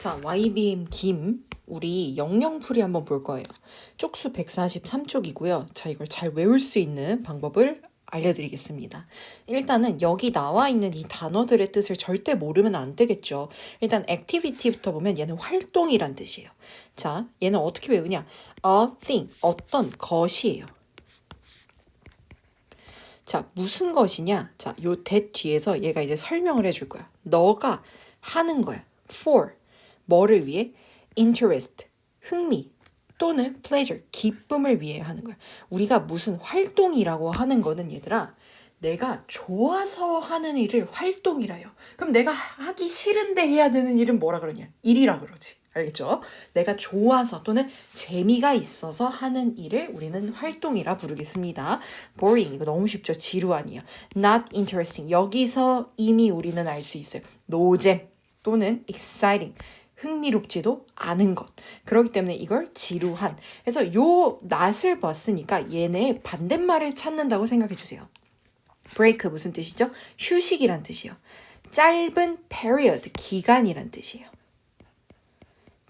자, YBM 김 우리 영영풀이 한번 볼 거예요. 쪽수 143쪽이고요. 자, 이걸 잘 외울 수 있는 방법을 알려드리겠습니다. 일단은 여기 나와 있는 이 단어들의 뜻을 절대 모르면 안 되겠죠. 일단 activity부터 보면 얘는 활동이란 뜻이에요. 자, 얘는 어떻게 외우냐? a thing, 어떤 것이에요. 자, 무슨 것이냐? 자, 요 that 뒤에서 얘가 이제 설명을 해줄 거야. 너가 하는 거야. for, 뭐를 위해? interest, 흥미 또는 pleasure, 기쁨을 위해 하는 거야. 우리가 무슨 활동이라고 하는 거는 얘들아, 내가 좋아서 하는 일을 활동이라요. 그럼 내가 하기 싫은데 해야 되는 일은 뭐라 그러냐? 일이라 그러지. 알겠죠? 내가 좋아서 또는 재미가 있어서 하는 일을 우리는 활동이라 부르겠습니다. boring 이거 너무 쉽죠? 지루한이요. not interesting 여기서 이미 우리는 알 수 있어요. 노잼 또는 exciting 흥미롭지도 않은 것. 그렇기 때문에 이걸 지루한. 그래서 요 not을 봤으니까 얘네 반대말을 찾는다고 생각해 주세요. break 무슨 뜻이죠? 휴식이란 뜻이요. 짧은 period 기간이란 뜻이에요.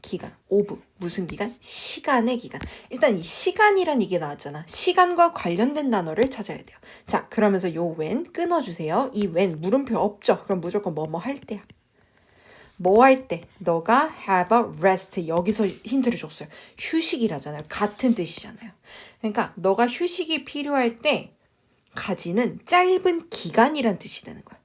기간, 오브 무슨 기간? 시간의 기간. 일단 이 시간이란 이게 나왔잖아. 시간과 관련된 단어를 찾아야 돼요. 자, 그러면서 요 when 끊어주세요. 이 when 물음표 없죠? 그럼 무조건 뭐뭐 할 때야. 뭐 할 때? 너가 have a rest 여기서 힌트를 줬어요. 휴식이라잖아요. 같은 뜻이잖아요. 그러니까 너가 휴식이 필요할 때 가지는 짧은 기간이란 뜻이 되는 거야.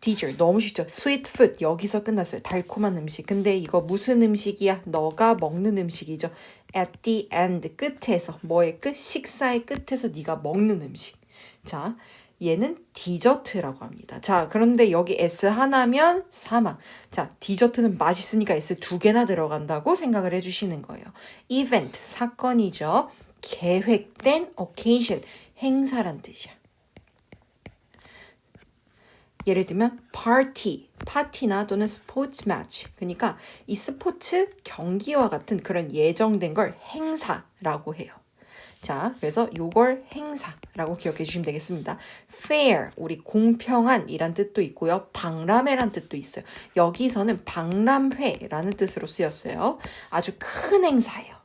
teacher 너무 쉽죠. sweet food 여기서 끝났어요. 달콤한 음식. 근데 이거 무슨 음식이야? 너가 먹는 음식이죠. at the end 끝에서 뭐의 끝? 식사의 끝에서 네가 먹는 음식. 자, 얘는 디저트라고 합니다. 자, 그런데 여기 S 하나면 사망. 자, 디저트는 맛있으니까 S 두 개나 들어간다고 생각을 해주시는 거예요. event 사건이죠. 계획된 occasion 행사란 뜻이야. 예를 들면 party, 파티나 또는 스포츠 매치. 그러니까 이 스포츠 경기와 같은 그런 예정된 걸 행사라고 해요. 자, 그래서 요걸 행사라고 기억해 주시면 되겠습니다. fair, 우리 공평한 이란 뜻도 있고요. 박람회란 뜻도 있어요. 여기서는 박람회라는 뜻으로 쓰였어요. 아주 큰 행사예요.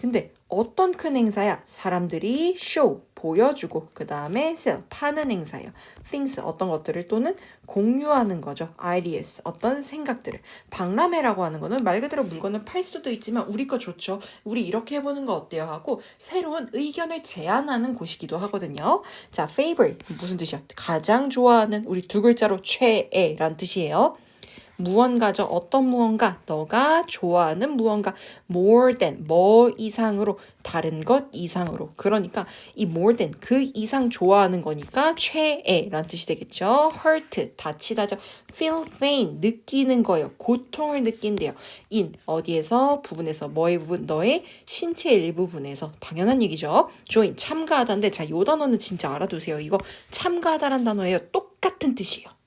근데 어떤 큰 행사야? 사람들이 쇼, 보여주고 그 다음에 sell, 파는 행사예요. things, 어떤 것들을 또는 공유하는 거죠. ideas, 어떤 생각들을. 박람회라고 하는 거는 말 그대로 물건을 팔 수도 있지만 우리 거 좋죠. 우리 이렇게 해보는 거 어때요? 하고 새로운 의견을 제안하는 곳이기도 하거든요. 자, favorite, 무슨 뜻이야? 가장 좋아하는 우리 두 글자로 최애란 뜻이에요. 무언가죠. 어떤 무언가. 너가 좋아하는 무언가. more than 뭐 이상으로 다른 것 이상으로. 그러니까 이 more than 그 이상 좋아하는 거니까 최애란 뜻이 되겠죠. hurt 다치다죠. feel pain 느끼는 거예요. 고통을 느낀대요. in 어디에서 부분에서 뭐의 부분 너의 신체 일부분에서 당연한 얘기죠. join 참가하다인데 자, 요 단어는 진짜 알아두세요. 이거 참가하다란 단어예요. 똑같은 뜻이에요.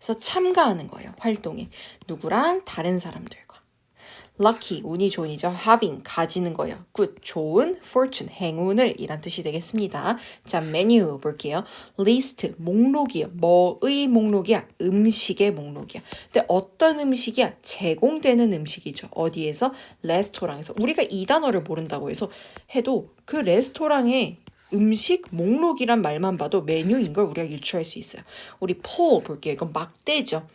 그래서 참가하는 거예요. 활동에. 누구랑 다른 사람들과. lucky 운이 좋은이죠. having 가지는 거예요. good 좋은 fortune 행운을 이란 뜻이 되겠습니다. 자 메뉴 볼게요. list 목록이요. 뭐의 목록이야? 음식의 목록이야. 근데 어떤 음식이야? 제공되는 음식이죠. 어디에서? 레스토랑에서. 우리가 이 단어를 모른다고 해서 해도 그 레스토랑에 음식 목록이란 말만 봐도 메뉴인 걸 우리가 유추할 수 있어요. 우리 폴 볼게요. 이건 막대죠.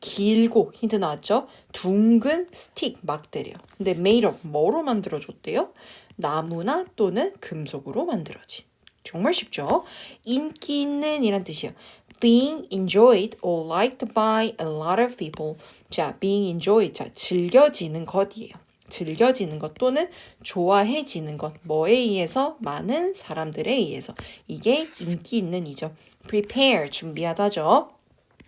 길고 힌트 나왔죠? 둥근 스틱 막대래요. 근데 made of 뭐로 만들어졌대요? 나무나 또는 금속으로 만들어진. 정말 쉽죠? 인기 있는 이란 뜻이에요. being enjoyed or liked by a lot of people. 자, being enjoyed. 자, 즐겨지는 것이에요. 즐겨지는 것 또는 좋아해지는 것 뭐에 의해서 많은 사람들에 의해서 이게 인기 있는 이죠. prepare 준비하다죠.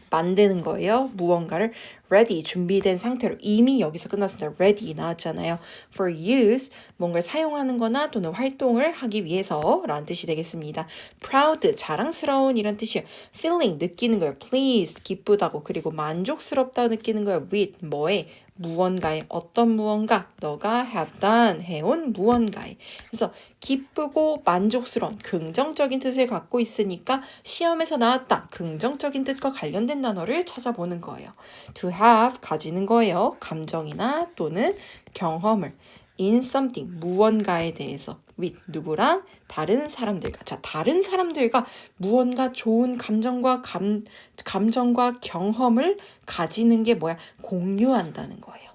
만드는 거예요. 무언가를 ready 준비된 상태로 이미 여기서 끝났습니다. ready 나왔잖아요. for use 뭔가를 사용하는 거나 또는 활동을 하기 위해서 라는 뜻이 되겠습니다. proud 자랑스러운 이란 뜻이에요. feeling 느끼는 거예요. pleased 기쁘다고 그리고 만족스럽다 느끼는 거예요. with 뭐에 무언가에 어떤 무언가 너가 have done 해온 무언가에 그래서 기쁘고 만족스러운 긍정적인 뜻을 갖고 있으니까 시험에서 나왔다 긍정적인 뜻과 관련된 단어를 찾아보는 거예요. To have 가지는 거예요. 감정이나 또는 경험을 in something 무언가에 대해서 with 누구랑 다른 사람들과 자 다른 사람들과 무언가 좋은 감정과 감 감정과 경험을 가지는 게 뭐야 공유한다는 거예요.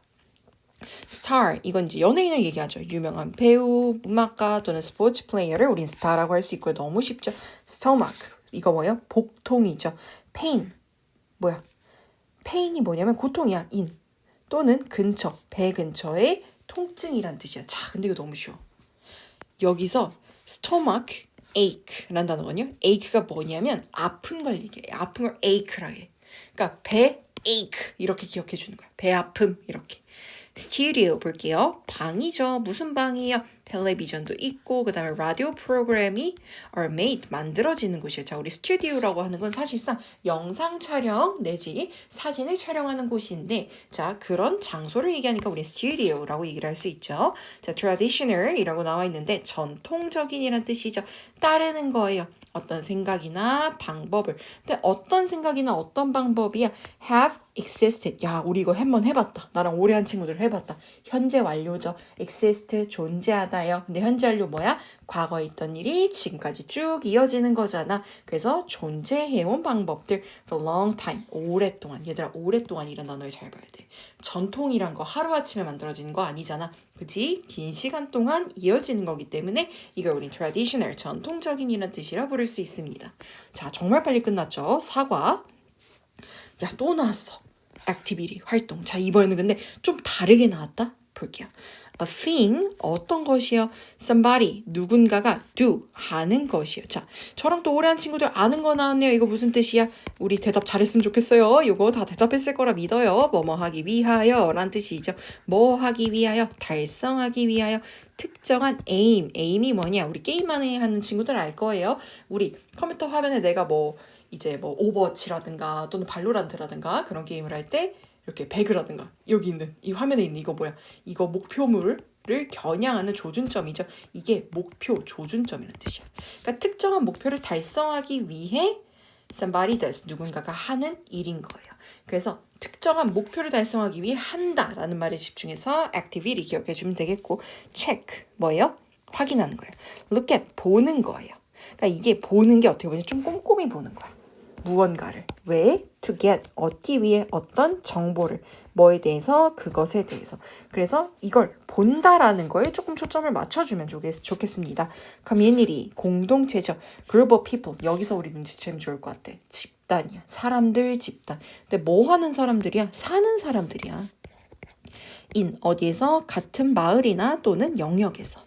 스타 이건 이제 연예인을 얘기하죠. 유명한 배우, 음악가 또는 스포츠 플레이어를 우린 스타라고 할 수 있고요. 너무 쉽죠. 스토마크 이거 뭐예요? 복통이죠. 페인 뭐야? 페인이 뭐냐면 고통이야. 인 또는 근처 배 근처의 통증이란 뜻이야. 자, 근데 이거 너무 쉬워. 여기서 stomach ache라는 단어거든요. ache가 뭐냐면 아픈 걸 얘기해. 아픈 걸 ache라 해. 그러니까 배 ache 이렇게 기억해 주는 거야. 배 아픔 이렇게. 스튜디오 볼게요. 방이죠. 무슨 방이에요? 텔레비전도 있고 그 다음에 라디오 프로그램이 are made 만들어지는 곳이에요. 자, 우리 스튜디오라고 하는 건 사실상 영상 촬영 내지 사진을 촬영하는 곳인데 자, 그런 장소를 얘기하니까 우리 스튜디오라고 얘기를 할 수 있죠. 자, traditional이라고 나와 있는데 전통적인이란 뜻이죠. 따르는 거예요. 어떤 생각이나 방법을. 근데 어떤 생각이나 어떤 방법이야? have existed. 야, 우리 이거 한번 해봤다. 나랑 오래 한 친구들 해봤다. 현재 완료죠. exist 존재하다요. 근데 현재 완료 뭐야? 과거에 있던 일이 지금까지 쭉 이어지는 거잖아. 그래서 존재해온 방법들 for long time. 오랫동안. 얘들아, 오랫동안이란 단어를 잘 봐야 돼. 전통이란 거 하루아침에 만들어지는 거 아니잖아. 그지? 긴 시간 동안 이어지는 거기 때문에 이걸 우린 traditional, 전통적인이라는 뜻이라 부를 수 있습니다. 자, 정말 빨리 끝났죠? 사과. 야, 또 나왔어. Activity, 활동. 자, 이번에는 근데 좀 다르게 나왔다? 볼게요. A thing, 어떤 것이요? Somebody, 누군가가 do, 하는 것이요. 자, 저랑 또 오래 한 친구들 아는 거 나왔네요. 이거 무슨 뜻이야? 우리 대답 잘했으면 좋겠어요. 이거 다 대답했을 거라 믿어요. 뭐뭐 하기 위하여 라는 뜻이죠. 뭐 하기 위하여, 달성하기 위하여, 특정한 aim. aim이 뭐냐? 우리 게임만 하는 친구들 알 거예요. 우리 컴퓨터 화면에 내가 뭐 이제 뭐 오버워치라든가 또는 발로란트라든가 그런 게임을 할 때 이렇게 배그라든가 여기 있는 이 화면에 있는 이거 뭐야? 이거 목표물을 겨냥하는 조준점이죠. 이게 목표 조준점이라는 뜻이야. 그러니까 특정한 목표를 달성하기 위해 somebody does 누군가가 하는 일인 거예요. 그래서 특정한 목표를 달성하기 위해 한다라는 말에 집중해서 activity 기억해 주면 되겠고 check 뭐예요? 확인하는 거예요. look at 보는 거예요. 그러니까 이게 보는 게 어떻게 보면 좀 꼼꼼히 보는 거야. 무언가를 왜 to get 얻기 위해 어떤 정보를 뭐에 대해서 그것에 대해서 그래서 이걸 본다라는 거에 조금 초점을 맞춰주면 좋겠, 좋겠습니다. community 공동체죠. group of people 여기서 우리 눈치채면 좋을 것 같아. 집단이야. 사람들 집단. 근데 뭐 하는 사람들이야? 사는 사람들이야. in 어디에서 같은 마을이나 또는 영역에서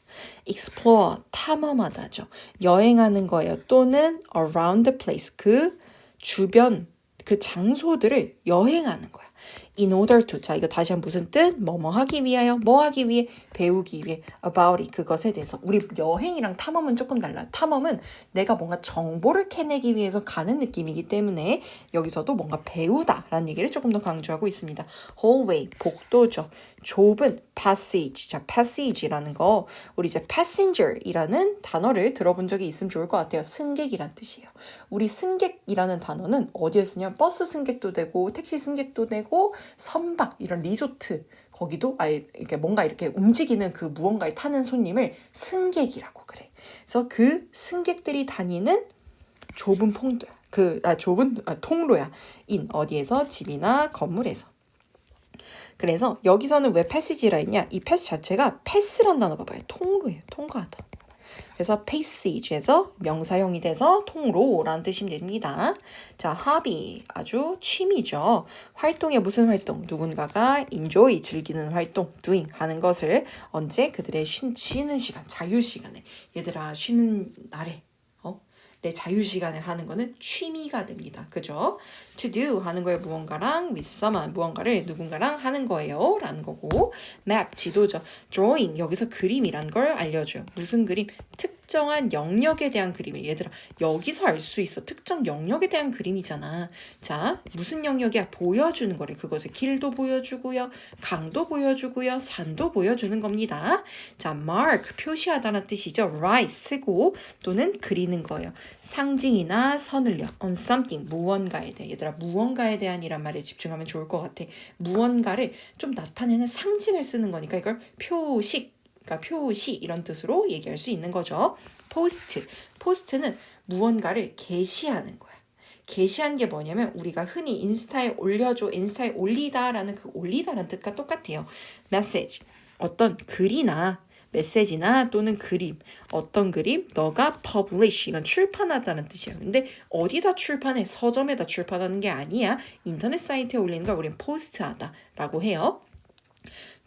explore 탐험하다죠. 여행하는 거예요. 또는 around the place 그 주변 그 장소들을 여행하는 거야. In order to 자 이거 다시 한번 무슨 뜻? 뭐뭐 하기 위하여 뭐 하기 위해 배우기 위해 about it 그것에 대해서 우리 여행이랑 탐험은 조금 달라. 탐험은 내가 뭔가 정보를 캐내기 위해서 가는 느낌이기 때문에 여기서도 뭔가 배우다 라는 얘기를 조금 더 강조하고 있습니다. hallway 복도죠. 좁은 passage 자 passage라는 거 우리 이제 passenger이라는 단어를 들어본 적이 있으면 좋을 것 같아요. 승객이란 뜻이에요. 우리 승객이라는 단어는 어디에 쓰냐면 버스 승객도 되고 택시 승객도 되고 선박 이런 리조트 거기도 아 이렇게 뭔가 이렇게 움직이는 그 무언가에 타는 손님을 승객이라고 그래. 그래서 그 승객들이 다니는 좁은 통도 그아 좁은 아, 통로야. 인 어디에서 집이나 건물에서. 그래서 여기서는 왜 패시지라 했냐? 이 패스 자체가 패스란 단어 봐봐요. 통로예요. 통과하다. 그래서 passage에서 명사형이 돼서 통로라는 뜻이 됩니다. 자, hobby 아주 취미죠. 활동이 무슨 활동? 누군가가 enjoy 즐기는 활동, doing 하는 것을 언제 그들의 쉬, 쉬는 시간, 자유 시간에 얘들아 쉬는 날에 어? 내 자유 시간에 하는 거는 취미가 됩니다. 그죠? to do 하는 거에 무언가랑 with someone 무언가를 누군가랑 하는 거예요. 라는 거고 map 지도죠. drawing 여기서 그림이란 걸 알려줘요. 무슨 그림? 특 정한 영역에 대한 그림을. 얘들아 여기서 알 수 있어. 특정 영역에 대한 그림이잖아. 자 무슨 영역이야? 보여주는 거래. 그것의 길도 보여주고요 강도 보여주고요 산도 보여주는 겁니다. 자 mark 표시하다는 뜻이죠. write 쓰고 또는 그리는 거예요. 상징이나 선을요. on something 무언가에 대해. 얘들아 무언가에 대한이란 말에 집중하면 좋을 것 같아. 무언가를 좀 나타내는 상징을 쓰는 거니까 이걸 표식 그러니까 표시 이런 뜻으로 얘기할 수 있는 거죠. 포스트. 포스트는 무언가를 게시하는 거야. 게시한 게 뭐냐면 우리가 흔히 인스타에 올려줘, 인스타에 올리다라는 그 올리다라는 뜻과 똑같아요. 메시지. 어떤 글이나 메시지나 또는 그림, 어떤 그림, 너가 publish, 이건 출판하다는 뜻이야. 근데 어디다 출판해? 서점에다 출판하는 게 아니야. 인터넷 사이트에 올리는 걸 우린 포스트하다 라고 해요.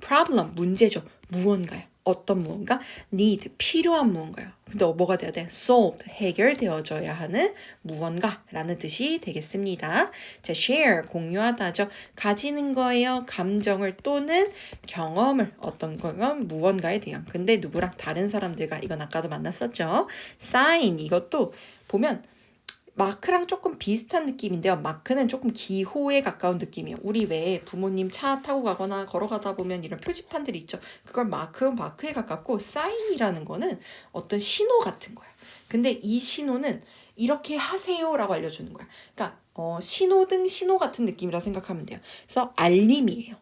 problem, 문제죠. 무언가요. 어떤 무언가? need, 필요한 무언가요. 근데 뭐가 돼야 돼? solved, 해결되어져야 하는 무언가라는 뜻이 되겠습니다. 자, share, 공유하다죠. 가지는 거예요. 감정을 또는 경험을 어떤 거건 무언가에 대한. 근데 누구랑 다른 사람들과 이건 아까도 만났었죠. sign, 이것도 보면 마크랑 조금 비슷한 느낌인데요. 마크는 조금 기호에 가까운 느낌이에요. 우리 왜 부모님 차 타고 가거나 걸어가다 보면 이런 표지판들이 있죠. 그걸 마크, 마크에 가깝고 사인이라는 거는 어떤 신호 같은 거야. 근데 이 신호는 이렇게 하세요라고 알려주는 거야. 그러니까 어, 신호등 신호 같은 느낌이라 생각하면 돼요. 그래서 알림이에요.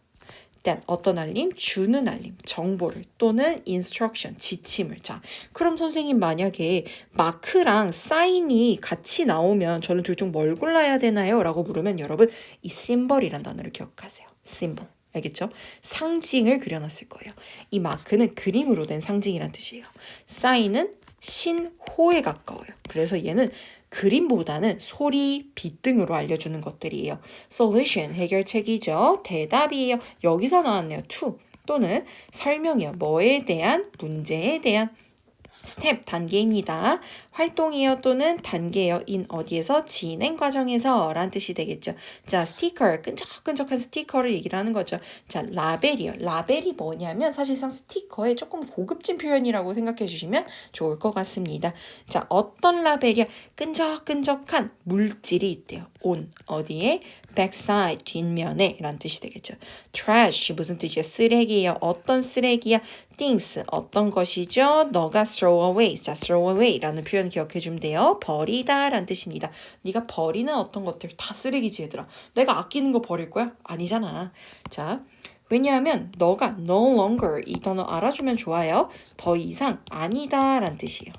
일단 어떤 알림? 주는 알림, 정보를 또는 instruction, 지침을. 자, 그럼 선생님 만약에 마크랑 사인이 같이 나오면 저는 둘 중 뭘 골라야 되나요? 라고 물으면 여러분 이 심벌이란 단어를 기억하세요. 심벌. 알겠죠? 상징을 그려놨을 거예요. 이 마크는 그림으로 된 상징이란 뜻이에요. 사인은 신호에 가까워요. 그래서 얘는 그림보다는 소리, 빛 등으로 알려주는 것들이에요. solution, 해결책이죠. 대답이에요. 여기서 나왔네요. to 또는 설명이요. 뭐에 대한, 문제에 대한 스텝 단계입니다. 활동이요 또는 단계요. 인 어디에서 진행 과정에서 라는 뜻이 되겠죠. 자, 스티커 끈적끈적한 스티커를 얘기를 하는 거죠. 자, 라벨이요. 라벨이 뭐냐면 사실상 스티커의 조금 고급진 표현이라고 생각해 주시면 좋을 것 같습니다. 자, 어떤 라벨이야? 끈적끈적한 물질이 있대요. on 어디에? Backside 뒷면에 라는 뜻이 되겠죠. trash 무슨 뜻이야? 쓰레기예요. 어떤 쓰레기야? things 어떤 것이죠? 너가 throw away. 자, throw away라는 표현 기억해 주면 돼요. 버리다라는 뜻입니다. 네가 버리는 어떤 것들 다 쓰레기지 얘들아. 내가 아끼는 거 버릴 거야? 아니잖아. 자, 왜냐하면 너가 no longer 이 단어 알아주면 좋아요. 더 이상 아니다라는 뜻이에요.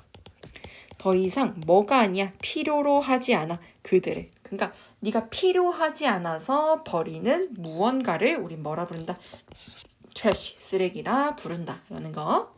더 이상 뭐가 아니야 필요로 하지 않아 그들을 그러니까 네가 필요하지 않아서 버리는 무언가를 우리 뭐라 부른다? 트래시 쓰레기라 부른다 라는 거